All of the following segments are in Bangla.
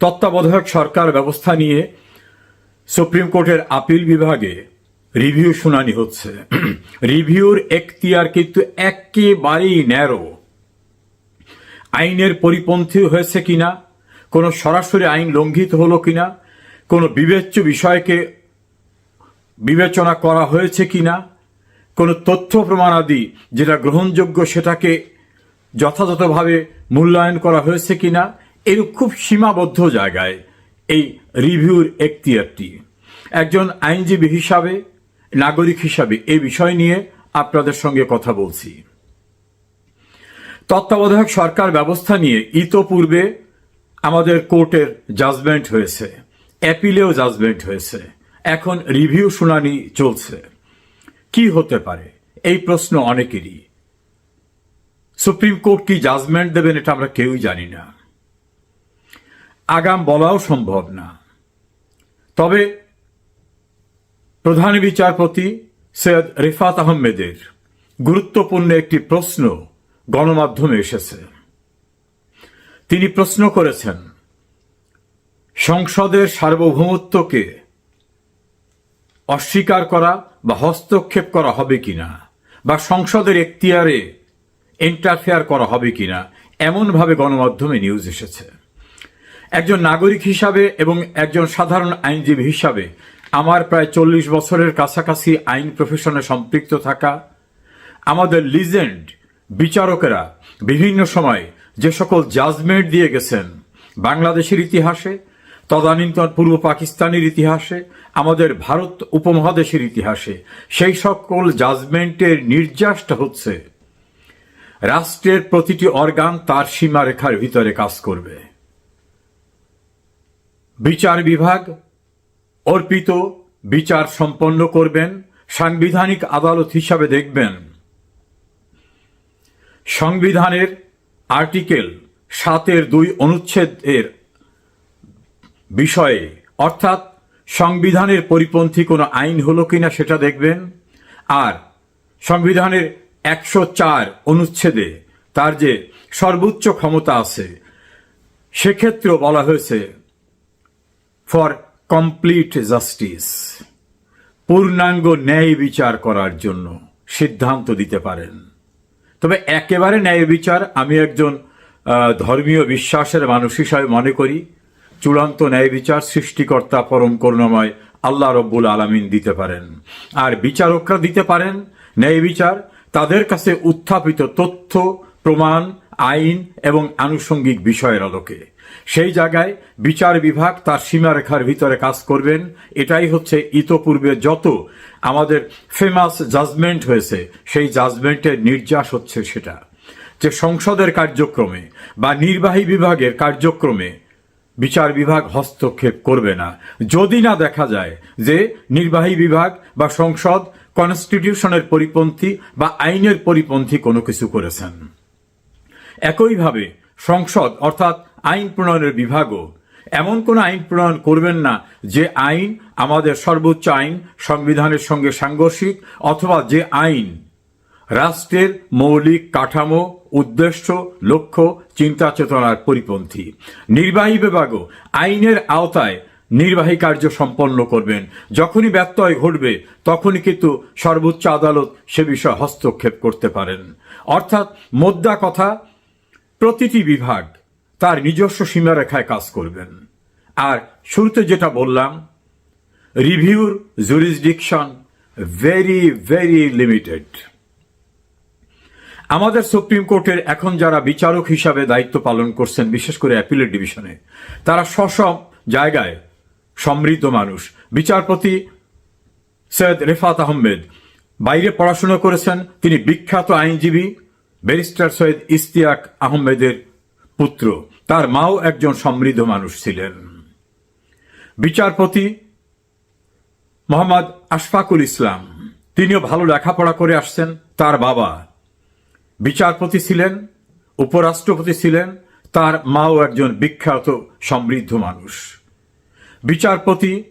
তত্ত্বাবধায়ক সরকার ব্যবস্থা নিয়ে সুপ্রিম কোর্টের আপিল বিভাগে রিভিউ শুনানি হচ্ছে। রিভিউর এখতিয়ার কিন্তু একেবারেই ন্যারো। আইনের পরিপন্থী হয়েছে কিনা, কোনো সরাসরি আইন লঙ্ঘিত হলো কিনা, কোনো বিবেচ্য বিষয়কে বিবেচনা করা হয়েছে কিনা, কোনো তথ্য প্রমাণাদি যেটা গ্রহণযোগ্য সেটাকে যথাযথভাবে মূল্যায়ন করা হয়েছে কিনা এর খুব সীমাবদ্ধ জায়গায় এই রিভিউর এখতিয়ারটি। একজন আইনজীবী হিসাবে, নাগরিক হিসাবে এই বিষয় নিয়ে আপনাদের সঙ্গে কথা বলছি। তত্ত্বাবধায়ক সরকার ব্যবস্থা নিয়ে ইতোপূর্বে আমাদের কোর্টের জাজমেন্ট হয়েছে, অ্যাপিলেও জাজমেন্ট হয়েছে। এখন রিভিউ শুনানি চলছে। কি হতে পারে? এই প্রশ্ন অনেকেরই। সুপ্রিম কোর্ট কি জাজমেন্ট দেবেন এটা আমরা কেউই জানি না। আগাম বলাও সম্ভব না। তবে প্রধান বিচারপতি সৈয়দ রেফাত আহমেদের গুরুত্বপূর্ণ একটি প্রশ্ন গণমাধ্যমে এসেছে। তিনি প্রশ্ন করেছেন, সংসদের সার্বভৌমত্বকে অস্বীকার করা বা হস্তক্ষেপ করা হবে কিনা বা সংসদের এখতিয়ারে ইন্টারফেয়ার করা হবে কিনা এমনভাবে গণমাধ্যমে নিউজ এসেছে। একজন নাগরিক হিসাবে এবং একজন সাধারণ আইনজীবী হিসাবে। আমার প্রায় চল্লিশ বছরের কাছাকাছি আইন প্রফেশনে সম্পৃক্ত থাকা। আমাদের লিজেন্ড বিচারকেরা বিভিন্ন সময় যে সকল জাজমেন্ট দিয়ে গেছেন বাংলাদেশের ইতিহাসে, তদানীন্তন পূর্ব পাকিস্তানের ইতিহাসে, আমাদের ভারত উপমহাদেশের ইতিহাসে, সেই সকল জাজমেন্টের নির্যাসটা হচ্ছে, রাষ্ট্রের প্রতিটি অর্গান তার সীমারেখার ভিতরে কাজ করবে। বিচার বিভাগ অর্পিত বিচার সম্পন্ন করবেন, সাংবিধানিক আদালত হিসাবে দেখবেন। সংবিধানের আর্টিকেল সাতের দুই অনুচ্ছেদের বিষয়ে, অর্থাৎ সংবিধানের পরিপন্থী কোনো আইন হলো কিনা সেটা দেখবেন, আর সংবিধানের একশো চার অনুচ্ছেদে তার যে সর্বোচ্চ ক্ষমতা আছে, সেক্ষেত্রেও বলা হয়েছে ফর কমপ্লিট জাস্টিস পূর্ণাঙ্গ ন্যায় বিচার করার জন্য সিদ্ধান্ত দিতে পারেন। তবে একেবারে ন্যায় বিচার আমি একজন ধর্মীয় বিশ্বাসের মানুষ হিসাবে মনে করি, চূড়ান্ত ন্যায় বিচার সৃষ্টিকর্তা পরম করুণাময় আল্লাহ রব্বুল আলামিন দিতে পারেন। আর বিচারকরা দিতে পারেন ন্যায় বিচার, তাদের কাছে উত্থাপিত তথ্য, প্রমাণ আইন এবং আনুষঙ্গিক বিষয়ের আলোকে। সেই জায়গায় বিচার বিভাগ তার সীমারেখার ভিতরে কাজ করবেন। এটাই হচ্ছে ইতোপূর্বে যত আমাদের ফেমাস জাজমেন্ট হয়েছে, সেই জাজমেন্টের নির্যাস হচ্ছে সেটা। যে সংসদের কার্যক্রমে বা নির্বাহী বিভাগের কার্যক্রমে বিচার বিভাগ হস্তক্ষেপ করবে না। যদি না দেখা যায় যে নির্বাহী বিভাগ বা সংসদ কনস্টিটিউশনের পরিপন্থী বা আইনের পরিপন্থী কোনো কিছু করেছেন। একইভাবে সংসদ অর্থাৎ আইন প্রণয়নের বিভাগও এমন কোন আইন প্রণয়ন করবেন না যে আইন আমাদের সর্বোচ্চ আইন সংবিধানের সঙ্গে সাংঘর্ষিক অথবা যে আইন রাষ্ট্রের মৌলিক কাঠামো, উদ্দেশ্য, লক্ষ্য, চিন্তা চেতনার পরিপন্থী। নির্বাহী বিভাগও আইনের আওতায় নির্বাহী কার্য সম্পন্ন করবেন। যখনই ব্যত্যয় ঘটবে, তখনই কিন্তু সর্বোচ্চ আদালত সে বিষয়ে হস্তক্ষেপ করতে পারেন। অর্থাৎ মোদ্দা কথা প্রতিটি বিভাগ তার নিজস্ব সীমারেখায় কাজ করবেন। আর শুরুতে যেটা বললাম, রিভিউর জুরিসডিকশন ভেরি ভেরি লিমিটেড। আমাদের সুপ্রিম কোর্টের এখন যারা বিচারক হিসাবে দায়িত্ব পালন করছেন, বিশেষ করে অ্যাপিলেট ডিভিশনে, তারা সসব জায়গায় সমৃদ্ধ মানুষ। বিচারপতি সৈয়দ রেফাত আহমেদ বাইরে পড়াশোনা করেছেন, তিনি বিখ্যাত আইনজীবী। ব্যারিস্টার সৈয়দ ইস্তিয়াক আহমেদের পুত্র। তার মাও একজন সমৃদ্ধ মানুষ ছিলেন। বিচারপতি মোহাম্মদ আশফাকুল ইসলাম। তিনিও ভালো লেখাপড়া করে আসছেন। তার বাবা বিচারপতি ছিলেন, উপরাষ্ট্রপতি ছিলেন। তার মাও একজন বিখ্যাত সমৃদ্ধ মানুষ। বিচারপতি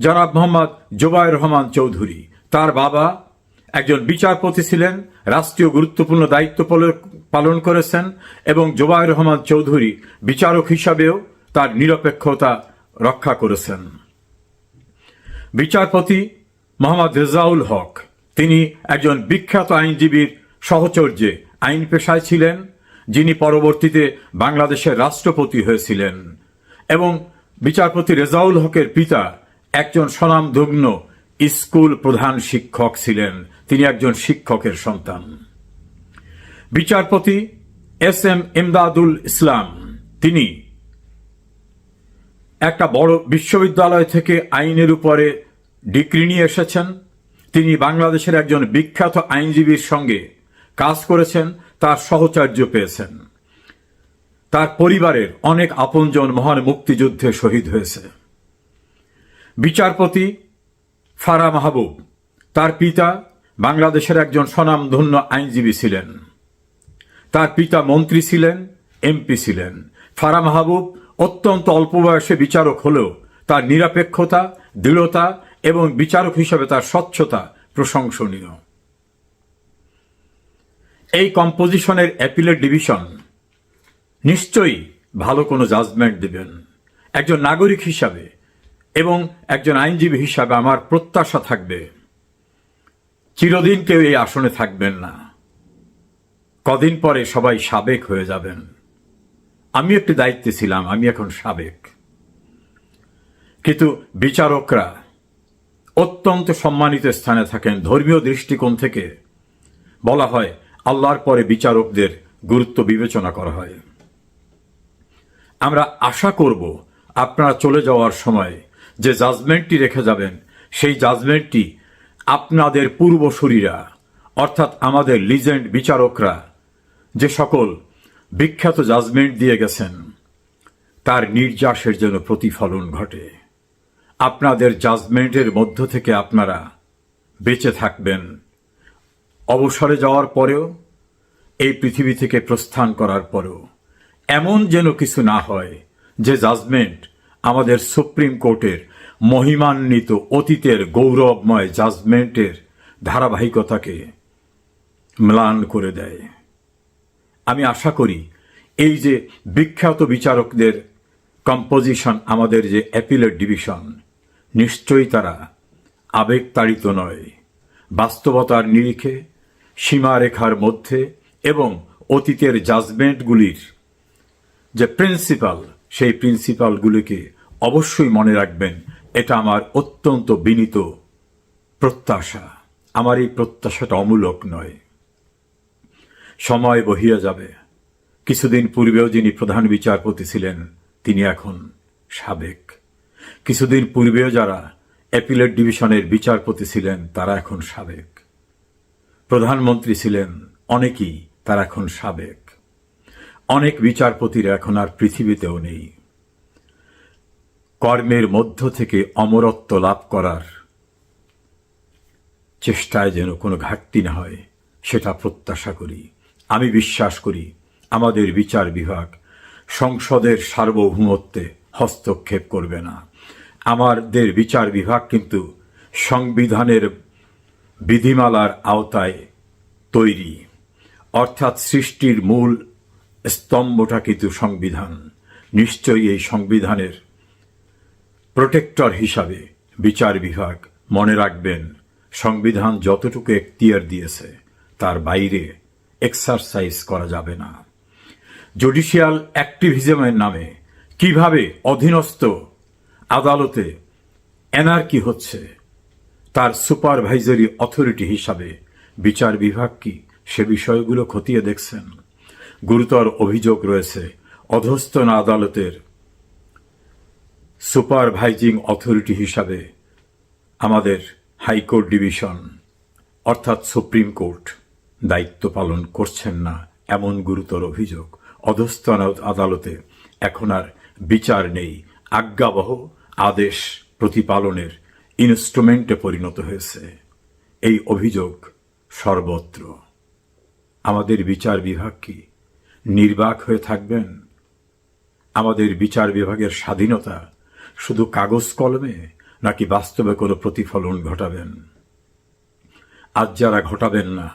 জনাব মোহাম্মদ জোবায়ের রহমান চৌধুরী। তার বাবা একজন বিচারপতি ছিলেন রাষ্ট্রীয় গুরুত্বপূর্ণ দায়িত্ব পাল- পালন করেছেন এবং জোবায়ের রহমান চৌধুরী বিচারক হিসাবেও তার নিরপেক্ষতা রক্ষা করেছেন। বিচারপতি মোহাম্মদ রেজাউল হক, তিনি একজন বিখ্যাত আইনজীবীর সহচর্যে আইন পেশায় ছিলেন, যিনি পরবর্তীতে বাংলাদেশের রাষ্ট্রপতি হয়েছিলেন এবং বিচারপতি রেজাউল হকের পিতা একজন স্বনামধন্য স্কুল প্রধান শিক্ষক ছিলেন। তিনি একজন শিক্ষকের সন্তান। বিচারপতি এস এম ইমদাদুল ইসলাম। তিনি একটা বড় বিশ্ববিদ্যালয় থেকে আইনের উপরে ডিগ্রি নিয়ে এসেছেন। তিনি বাংলাদেশের একজন বিখ্যাত আইনজীবীর সঙ্গে কাজ করেছেন, তার সহচার্য পেয়েছেন। তার পরিবারের অনেক আপনজন মহান মুক্তিযুদ্ধে শহীদ হয়েছে। বিচারপতি ফারা মাহবুব, তার পিতা বাংলাদেশের একজন স্বনামধন্য আইনজীবী ছিলেন। তার পিতা মন্ত্রী ছিলেন, এমপি ছিলেন। ফারা মাহবুব অত্যন্ত অল্প বয়সে বিচারক হলেও তার নিরপেক্ষতা, দৃঢ়তা এবং বিচারক হিসেবে তার স্বচ্ছতা প্রশংসনীয়। এই কম্পোজিশনের অ্যাপিলের ডিভিশন নিশ্চয়ই ভালো কোনো জাজমেন্ট দেবেন। একজন নাগরিক হিসাবে এবং একজন আইনজীবী হিসাবে আমার প্রত্যাশা থাকবে, চিরদিন কেউ এই আসনে থাকবেন না। কদিন পরে সবাই সাবেক হয়ে যাবেন। আমি একটি দায়িত্বে ছিলাম, আমি এখন সাবেক। কিন্তু বিচারকরা অত্যন্ত সম্মানিত স্থানে থাকেন। ধর্মীয় দৃষ্টিকোণ থেকে বলা হয়, আল্লাহর পরে বিচারকদের গুরুত্ব বিবেচনা করা হয়। আমরা আশা করব, আপনারা চলে যাওয়ার সময় যে জাজমেন্টটি রেখে যাবেন, সেই জাজমেন্টটি আপনাদের পূর্বসূরীরা, অর্থাৎ আমাদের লিজেন্ড বিচারকরা, যে সকল বিখ্যাত জাজমেন্ট দিয়ে গেছেন, তার নির্যাসের যেন প্রতিফলন ঘটে। আপনাদের জাজমেন্টের মধ্য থেকে আপনারা বেঁচে থাকবেন। অবসরে যাওয়ার পরেও, এই পৃথিবী থেকে প্রস্থান করার পরেও, এমন যেন কিছু না হয় যে জাজমেন্ট আমাদের সুপ্রিম কোর্টের মহিমান্বিত অতীতের গৌরবময় জাজমেন্টের ধারাবাহিকতাকে ম্লান করে দেয়। আমি আশা করি এই যে বিখ্যাত বিচারকদের কম্পোজিশন আমাদের যে অ্যাপিলের ডিভিশন নিশ্চয়ই তারা আবেগতাড়িত নয়। বাস্তবতার নিরিখে, সীমারেখার মধ্যে এবং অতীতের জাজমেন্টগুলির যে প্রিন্সিপাল সেই প্রিন্সিপালগুলিকে অবশ্যই মনে রাখবেন। এটা আমার অত্যন্ত বিনীত প্রত্যাশা। আমার এই প্রত্যাশাটা অমূলক নয়। সময় বহিয়া যাবে। কিছুদিন পূর্বেও যিনি প্রধান বিচারপতি ছিলেন, তিনি এখন সাবেক। কিছুদিন পূর্বেও যারা অ্যাপিলেট ডিভিশনের বিচারপতি ছিলেন, তারা এখন সাবেক। প্রধানমন্ত্রী ছিলেন, অনেকেই তারা এখন সাবেক। অনেক বিচারপতিরা এখন আর পৃথিবীতেও নেই। কর্মের মধ্য থেকে অমরত্ব লাভ করার চেষ্টায় যেন কোনো ঘাটতি না হয়, সেটা প্রত্যাশা করি। আমি বিশ্বাস করি, আমাদের বিচার বিভাগ সংসদের সার্বভৌমত্বে হস্তক্ষেপ করবে না। আমাদের বিচার বিভাগ কিন্তু সংবিধানের বিধিমালার আওতায় তৈরি। অর্থাৎ সৃষ্টির মূল স্তম্ভটা কিন্তু সংবিধান। নিশ্চয়ই এই সংবিধানের প্রোটেক্টর হিসাবে বিচার বিভাগ মনে রাখবেন, সংবিধান যতটুকু এখতিয়ার দিয়েছে, তার বাইরে এক্সারসাইজ করা যাবে না। জুডিশিয়াল অ্যাক্টিভিজমের নামে কীভাবে অধীনস্থ আদালতে এনার্কি হচ্ছে, তার সুপারভাইজারি অথরিটি হিসাবে বিচার বিভাগ কি সে বিষয়গুলো খতিয়ে দেখছেন। গুরুতর অভিযোগ রয়েছে, অধস্তন আদালতের সুপারভাইজিং অথরিটি হিসাবে আমাদের হাইকোর্ট ডিভিশন, অর্থাৎ সুপ্রিম কোর্ট, দায়িত্ব পালন করছেন না এমন গুরুতর অভিযোগ। অধস্তন আদালতে এখন আর বিচার নেই। আজ্ঞাবহ আদেশ প্রতিপালনের ইনস্ট্রুমেন্টে পরিণত হয়েছে। এই অভিযোগ সর্বত্র। আমাদের বিচার বিভাগ কি নির্বাক হয়ে থাকবেন? আমাদের বিচার বিভাগের স্বাধীনতা শুধু কাগজ কলমে নাকি বাস্তবে কোনো প্রতিফলন ঘটাবেন? আজ যারা ঘটাবেন না,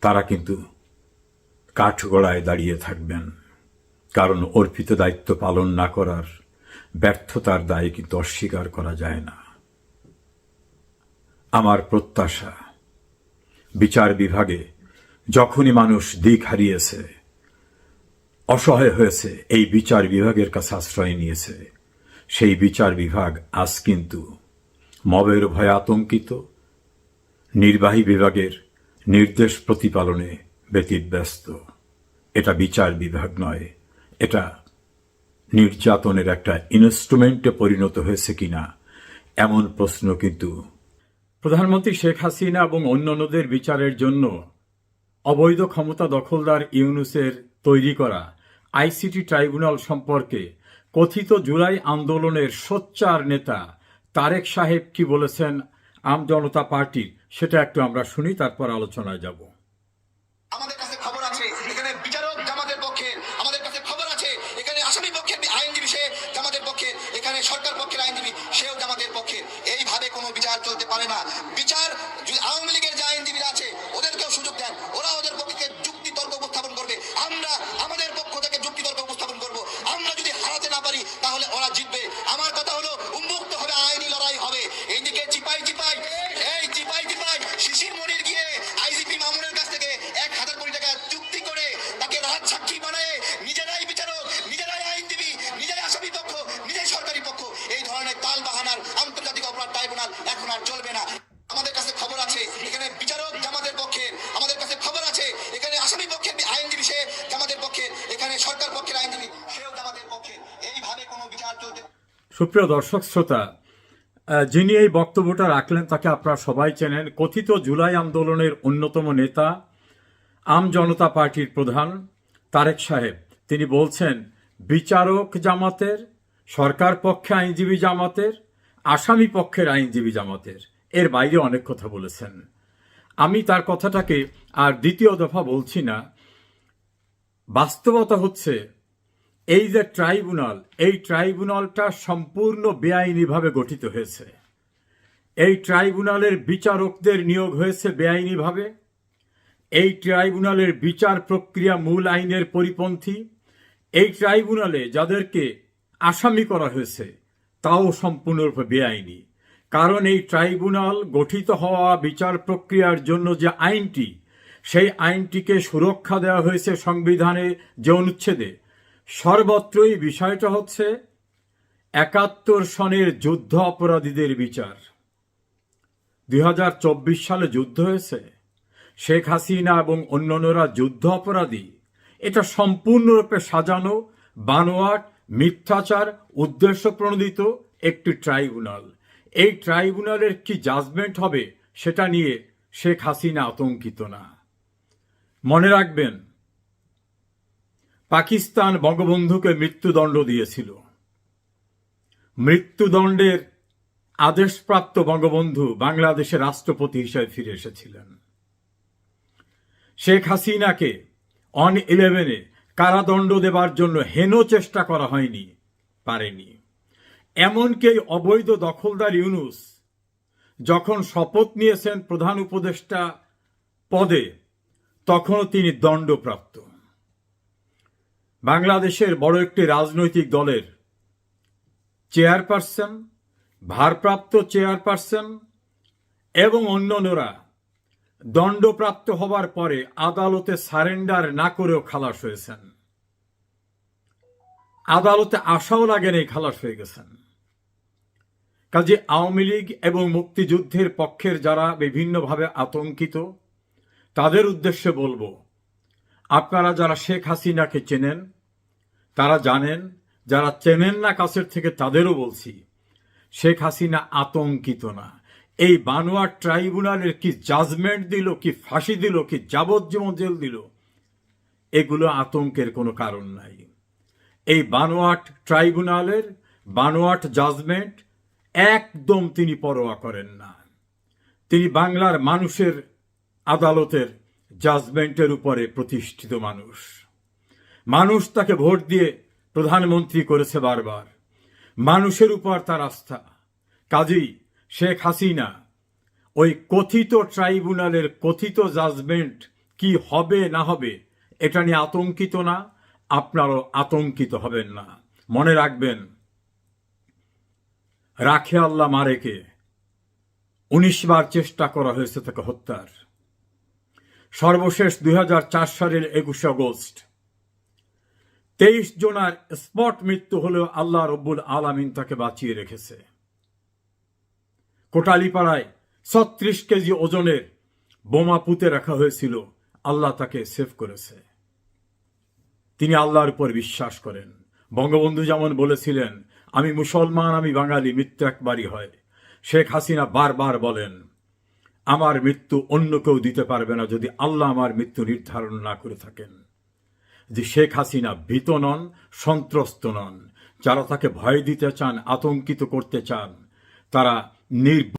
তারা কিন্তু কাঠগড়ায় দাঁড়িয়ে থাকবেন। কারণ অর্পিত দায়িত্ব পালন না করার ব্যর্থতার দায় কিন্তু অস্বীকার করা যায় না। আমার প্রত্যাশা, বিচার বিভাগে যখনই মানুষ দিক হারিয়েছে, অসহায় হয়েছে, এই বিচার বিভাগের কাছে আশ্রয় নিয়েছে। সেই বিচার বিভাগ আজ কিন্তু মবের ভয়ে আতঙ্কিত। নির্বাহী বিভাগের নির্দেশ প্রতিপালনে ব্যতিব্যস্ত এটা বিচার বিভাগ নয়, এটা নির্যাতনের একটা ইনস্ট্রুমেন্টে পরিণত হয়েছে কিনা, এমন প্রশ্ন কিন্তু প্রধানমন্ত্রী শেখ হাসিনা এবং অন্যান্যদের বিচারের জন্য অবৈধ ক্ষমতা দখলদার ইউনুসের তৈরি করা আইসিটি ট্রাইব্যুনাল সম্পর্কে কথিত জুলাই আন্দোলনের সোচ্চার নেতা তারেক সাহেব কি বলেছেন? আম জনতা পার্টির, সেটা একটু আমরা শুনি, তারপর আলোচনায় যাব। সুপ্রিয় দর্শক শ্রোতা যিনি এই বক্তব্যটা রাখলেন তাকে আপনারা সবাই চেনেন। কথিত জুলাই আন্দোলনের অন্যতম নেতা, আম জনতা পার্টির প্রধান তারেক সাহেব। তিনি বলছেন, বিচারক জামাতের, সরকার পক্ষে আইনজীবী জামাতের, আসামি পক্ষের আইনজীবী জামাতের। এর বাইরে অনেক কথা বলেছেন। আমি তার কথাটাকে আর দ্বিতীয় দফা বলছি না। বাস্তবতা হচ্ছে এই যে ট্রাইব্যুনাল, এই ট্রাইব্যুনালটা সম্পূর্ণ বেআইনিভাবে গঠিত হয়েছে। এই ট্রাইব্যুনালের বিচারকদের নিয়োগ হয়েছে বেআইনিভাবে। এই ট্রাইব্যুনালের বিচার প্রক্রিয়া মূল আইনের পরিপন্থী। এই ট্রাইব্যুনালে যাদেরকে আসামি করা হয়েছে, তাও সম্পূর্ণরূপে বেআইনি। কারণ এই ট্রাইব্যুনাল গঠিত হওয়া বিচার প্রক্রিয়ার জন্য যে আইনটি, সেই আইনটিকে সুরক্ষা দেওয়া হয়েছে সংবিধানে যে অনুচ্ছেদে সর্বত্রই বিষয়টা হচ্ছে একাত্তর সনের যুদ্ধ অপরাধীদের বিচার। দুই হাজার চব্বিশ সালে যুদ্ধ হয়েছে। শেখ হাসিনা এবং অন্যান্যরা যুদ্ধ অপরাধী। এটা সম্পূর্ণরূপে সাজানো, বানোয়াট, মিথ্যাচার উদ্দেশ্য প্রণোদিত একটি ট্রাইব্যুনাল। এই ট্রাইব্যুনালের কি জাজমেন্ট হবে সেটা নিয়ে শেখ হাসিনা আতঙ্কিত না। মনে রাখবেন পাকিস্তান বঙ্গবন্ধুকে মৃত্যুদণ্ড দিয়েছিল। মৃত্যুদণ্ডের আদেশপ্রাপ্ত বঙ্গবন্ধু বাংলাদেশের রাষ্ট্রপতি হিসেবে ফিরে এসেছিলেন। শেখ হাসিনাকে অন ইলেভেনে কারাদণ্ড দেবার জন্য হেন চেষ্টা করা হয়নি, পারেনি। এমনকি অবৈধ দখলদার ইউনুস যখন শপথ নিয়েছেন প্রধান উপদেষ্টা পদে, তখনও তিনি দণ্ডপ্রাপ্ত। বাংলাদেশের বড় একটি রাজনৈতিক দলের চেয়ারপারসন, ভারপ্রাপ্ত চেয়ারপারসন এবং অন্যান্যরা দণ্ডপ্রাপ্ত হবার পরে আদালতে সারেন্ডার না করেও খালাস হয়েছেন। আদালতে আশাও লাগেন খালাস হয়ে গেছেন। কাজে আওয়ামী লীগ এবং মুক্তিযুদ্ধের পক্ষের যারা বিভিন্নভাবে আতঙ্কিত, তাদের উদ্দেশ্যে বলব আপনারা যারা শেখ হাসিনাকে চেনেন, তারা জানেন, যারা চেনেন না কাছের থেকে তাদেরও বলছি, শেখ হাসিনা আতঙ্কিত না। এই বানোয়ার ট্রাইব্যুনালের কি জাজমেন্ট দিল, কি ফাঁসি দিল, কি যাবজ্জীবন জেল দিল, এগুলো আতঙ্কের কোনো কারণ নাই। এই বানোয়াট ট্রাইব্যুনালের বানোয়াট জাজমেন্ট একদম তিনি পরোয়া করেন না। তিনি বাংলার মানুষের আদালতের জাজমেন্টের উপরে প্রতিষ্ঠিত মানুষ। মানুষ তাকে ভোট দিয়ে প্রধানমন্ত্রী করেছে বারবার। মানুষের উপর তার আস্থা। কাজেই শেখ হাসিনা ওই কথিত ট্রাইব্যুনালের কথিত জাজমেন্ট কি হবে না হবে, এটা নিয়ে আতঙ্কিত না, আপনারও আতঙ্কিত হবেন না। মনে রাখবেন, রাখে আল্লাহ মারেকে, উনিশ বার চেষ্টা করা হয়েছে তাকে হত্যার। সর্বশেষ দুই হাজার চার সালের একুশে আগস্ট। তেইশ জনার স্পট মৃত্যু হলেও আল্লাহ রব্বুল আলামিন তাকে বাঁচিয়ে রেখেছে। কোটালীপাড়ায় ছত্রিশ কেজি ওজনের বোমা পুঁতে রাখা হয়েছিল, আল্লাহ তাকে সেভ করেছে। তিনি আল্লাহর উপর বিশ্বাস করেন। বঙ্গবন্ধু যেমন বলেছিলেন, আমি মুসলমান, আমি বাঙালি, মৃত্যু একবারই হয়। শেখ হাসিনা বারবার বলেন আমার মৃত্যু অন্য কেউ দিতে পারবে না যদি আল্লাহ আমার মৃত্যু নির্ধারণ না করে থাকেন। যে শেখ হাসিনা ভীত নন, সন্ত্রস্ত নন, যারা তাকে ভয় দিতে চান, আতঙ্কিত করতে চান, তারা নির্